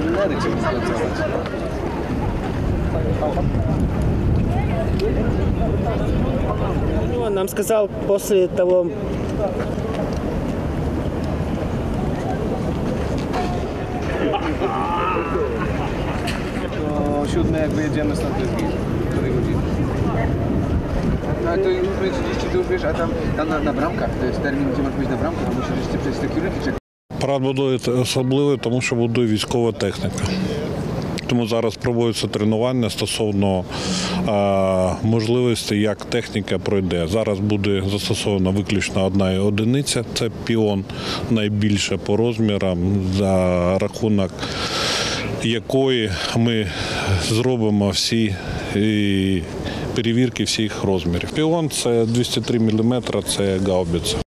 Америці відпрацьовувати. Ну, он нам сказал после того siódme jak wyjedziemy stąd jest git. Której godziny? No ale to już 30 to już wiesz, a tam, tam na, na bramkach, to jest termin, gdzie masz być na bramkach, a musisz jeszcze przez security check. Парад будує особливий, тому що будує військова техніка. Тому зараз проводяться тренування стосовно е, можливості, як техніка пройде. Зараз буде застосована виключно одна одиниця, це піон найбільше по розмірам, за рахунок якої ми зробимо всі перевірки всіх розмірів. Піон це 203 мм, це гаубиця.